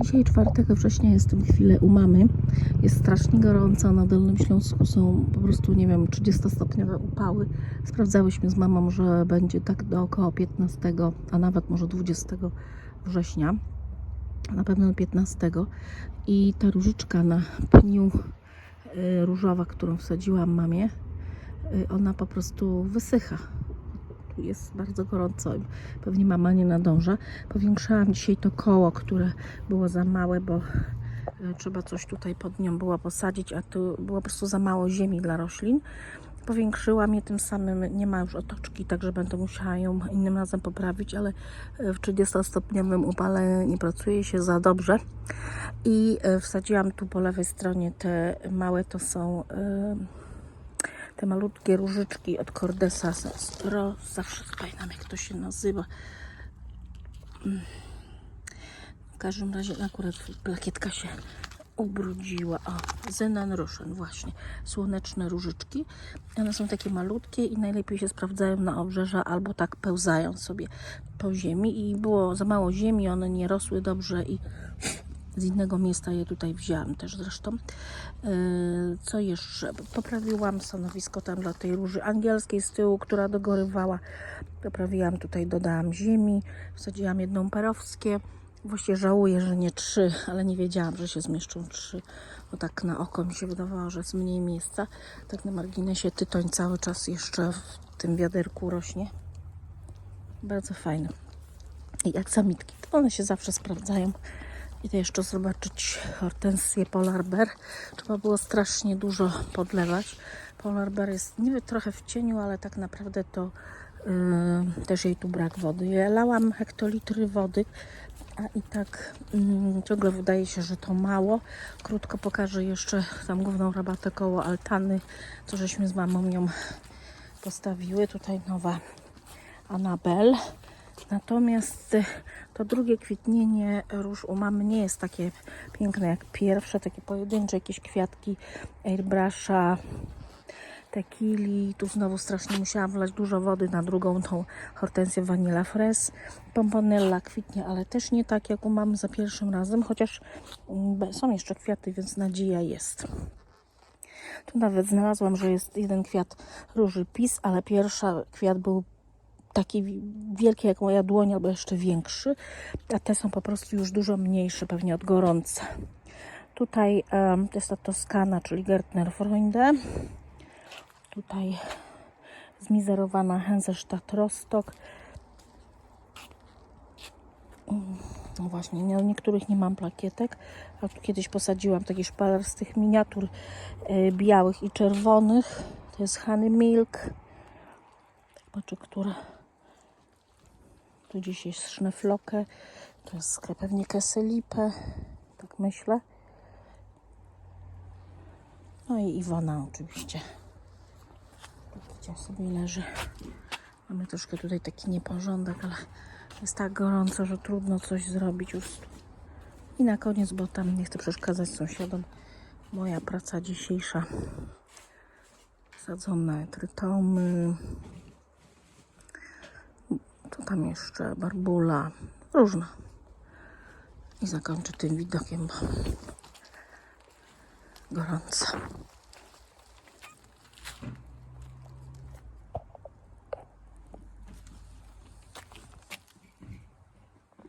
Dzisiaj 4 września jestem chwilę u mamy. Jest strasznie gorąco. Na Dolnym Śląsku są po prostu, nie wiem, 30-stopniowe upały. Sprawdzałyśmy z mamą, że będzie tak do około 15, a nawet może 20 września. Na pewno 15. I ta różyczka na pniu y, różowa, którą wsadziłam mamie, y, ona po prostu wysycha. Jest bardzo gorąco. i Pewnie mama nie nadąża. Powiększałam dzisiaj to koło, które było za małe, bo e, trzeba coś tutaj pod nią było posadzić, a tu było po prostu za mało ziemi dla roślin. Powiększyłam je, tym samym nie ma już otoczki, także będę musiała ją innym razem poprawić, ale e, w 30-stopniowym upale nie pracuje się za dobrze. I e, wsadziłam tu po lewej stronie te małe, to są e, te malutkie różyczki od Cordesa. Zawsze pamiętam jak to się nazywa. Mm. W każdym razie akurat plakietka się ubrudziła. O, Zenan Russian, właśnie. Słoneczne różyczki. One są takie malutkie i najlepiej się sprawdzają na obrzeża albo tak pełzają sobie po ziemi. I było za mało ziemi, one nie rosły dobrze i z innego miejsca je tutaj wzięłam też zresztą. Yy, Co jeszcze? Poprawiłam stanowisko tam dla tej róży angielskiej z tyłu, która dogorywała. Poprawiłam tutaj, dodałam ziemi, wsadziłam jedną perowskie. Właściwie żałuję, że nie trzy, ale nie wiedziałam, że się zmieszczą trzy, bo tak na oko mi się wydawało, że jest mniej miejsca. Tak na marginesie tytoń cały czas jeszcze w tym wiaderku rośnie. Bardzo fajne. I aksamitki, one się zawsze sprawdzają. Idę jeszcze zobaczyć hortensję Polar Bear. Trzeba było strasznie dużo podlewać. Polar Bear jest niby trochę w cieniu, ale tak naprawdę to yy, też jej tu brak wody. Ja lałam hektolitry wody, a i tak yy, ciągle wydaje się, że to mało. Krótko pokażę jeszcze tam główną rabatę koło altany, co żeśmy z mamą ją postawiły. Tutaj nowa Anabel. Natomiast y, to drugie kwitnienie róż u mamy nie jest takie piękne jak pierwsze, takie pojedyncze jakieś kwiatki airbrusha, tequili. Tu znowu strasznie musiałam wlać dużo wody na drugą tą hortensję Vanilla Fres. Pomponella kwitnie, ale też nie tak jak u mamy za pierwszym razem, chociaż mm, są jeszcze kwiaty, więc nadzieja jest. Tu nawet znalazłam, że jest jeden kwiat róży pis, ale pierwsza kwiat był taki wi- wielki jak moja dłoń, albo jeszcze większy, a te są po prostu już dużo mniejsze, pewnie od gorąca. Tutaj em, to jest ta Toskana, czyli Gertner Freunde. Tutaj zmizerowana Hensestadt Rostock. Mm, No właśnie, nie, niektórych nie mam plakietek, a tu kiedyś posadziłam taki szpaler z tych miniatur e, białych i czerwonych. To jest Honey Milk. Zobaczę, która. Tu gdzieś jest Schneflocke. To jest pewnie Kesselipę. Tak myślę. No i Iwona oczywiście. Widzicie, sobie leży. Mamy troszkę tutaj taki nieporządek, ale jest tak gorąco, że trudno coś zrobić już. I na koniec, bo tam nie chcę przeszkadzać sąsiadom, moja praca dzisiejsza. Sadzone trytomy. Tam jeszcze barbula. Różna. I zakończę tym widokiem, bo gorąco.